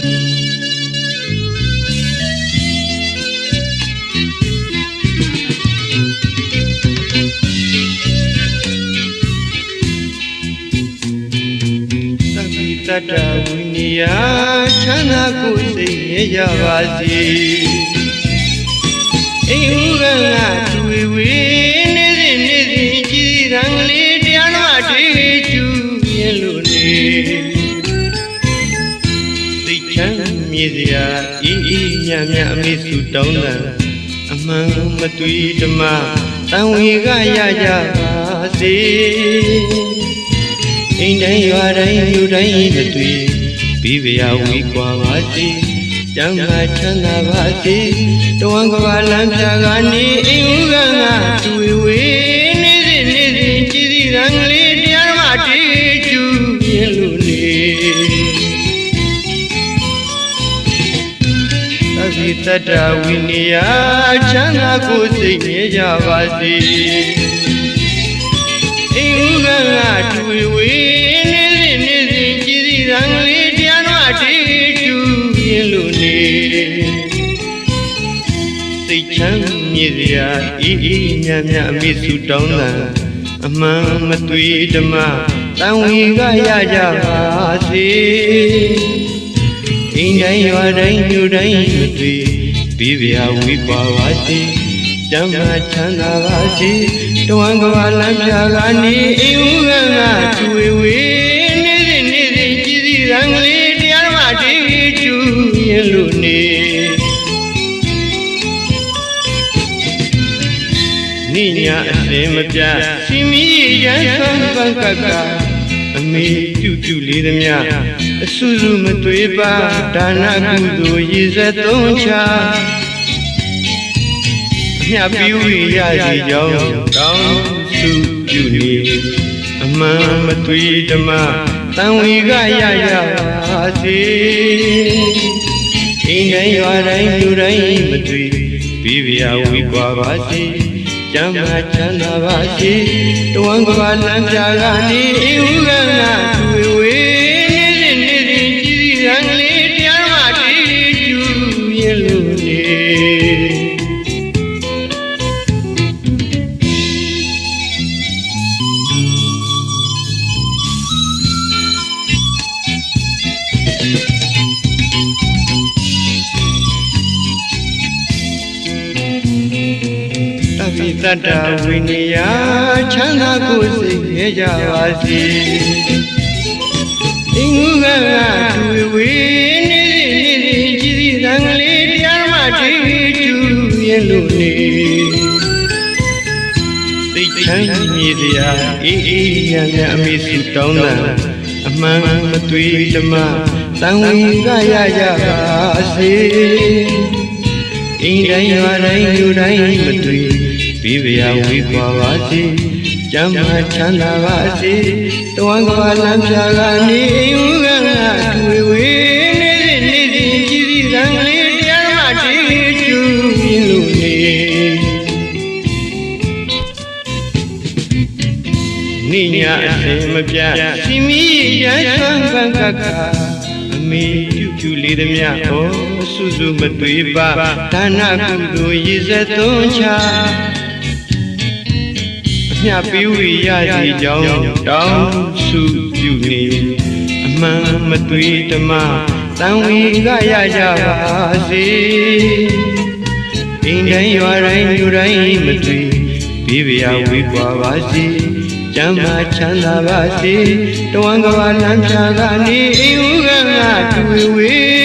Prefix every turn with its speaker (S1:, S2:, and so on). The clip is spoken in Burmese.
S1: သ တ္တဝိနိယချမ်းသာကိုယ်စိတ်မြဲကြပါစေအိမ်ဥကံကတွေ့ဝေနေစဉ်နေစဉ်ကြည်ရန်ကလေးတရားတော်တွေ့ကျူရင်လို့နေစိတ်ချမ်းမြေစရာဤဤညံ့ညံ့အမေစုတောင်းတန်အမှန်မတွေ့ဓမ္မတန်ဝေကရကြပါစေ အိမ်တိုင်းရွာတိုင်းမြို့တိုင်းမတွေ့ပြီးပြာဝီကွာပါစေကျမ်းမာချမ်းသာပါစေတဝံကဘာလမ်းဖြာကနေအိမ်ဦးကငါတွေ့ဝေနေစဉ်နေစဉ်ကြည်စီရန်ကလေးတရားဓမ္မတေကျူရင်လို့နေသဗ္ဗိတ္တဝိနိယချမ်းသာကိုယ်စိတ်မြဲကြပါစေ အင်းဥကငါတွေ့ဝေနေစဉ်နေစဉ်ကြည်စီရန်ကလေးတရားတော်တေကျူရင်လို့နေစိတ်ချမ်းမြေစရာဤဤမြတ်မြတ်အမိစုတောင်းတန်အမှန်မသွေဓမ္မတန်ဝေကရကြပါစေအိမ်တိုင်းရွာတိုင်းမြို့တိုင်းမသွေပြီးပြာဝီပါပါစေ ကျမ်းမာချမ်းသာပါစေတဝံကဘာလမ်းပြကနေအိမ်ဦးကငါတွေ့ဝေနေစဉ်နေစဉ်ကြည်စီရန်ကလေးတရားဓမ္မတေကျူရင်လို့နေနိညာအစင်မပြစီမီရန်ဆန်းပန်းကကအမေပြုပြုလေးသမျှအဆူဆူမသွေးပါဒါနကုသိုလ်ရည်စက်သုံးချ မြတ်ပြီးဝိရစီကြောင်းတောင်းစုပြုနေအမှန်မသွေဓမ္မတန်ဝေကရရပါစေအိမ်တိုင်းရွာတိုင်းလူတိုင်းမသွေပြီးပြာဝီပွားပါစေကျမ်းမာချမ်းသာပါစေတဝံကဘာလမ်းပြကနေအိမ်ဦးကငါ တပိတ္တဝိနိယချမ်းသာကိုယ်စိတ်ငဲကြပါစေအင်းငုကကတွေ့ဝေနေစဉ်နေစဉ်ကြည်စီတန်ကလေးတရားဓမ္မတေကျူရင်လို့နေစိတ်ချမ်းမြေစရာအေးအေးညံ့ညံ့အမေစုတောင်းတန်အမှန်မသွေဓမ္မတန်ဝေကရကြပါစေအိမ်တိုင်းရွာတိုင်းလူတိုင်းမတွေ့ ပြီးပြာဝေးပွားပါစေကျမ်းမာချမ်းသာပါစေတဝံကဘာလမ်းပြကနေအိမ်ဦးကငါတွေ့ဝေးနေစဉ်နေစဉ်ကြည်စီတန်ကလေးတရားဓမ္မတေကျူပြင်းလို့နေနိညာအစင်မပြစီမီရန်ဆန်းကံကကအမေပြုပြုလေးသည်မြဟောစုစုမသွေပါဒါနကုသိုလ်ရည်စက်သွန်းချအ မြပေးဝေရစီကြောင်းတောင်းစုပြုနေအမှန်မသွေဓမ္မတန်ဝေကရကြပါစေအိမ်တိုင်းရွာတိုင်းလူတိုင်းမသွေပြီးပြာဝေးပွားပါစေကျမ်းမာချမ်းသာပါစေတဝံကဘာလမ်းဖြာကနေအိမ်ဦးကငါတွေ့ဝေး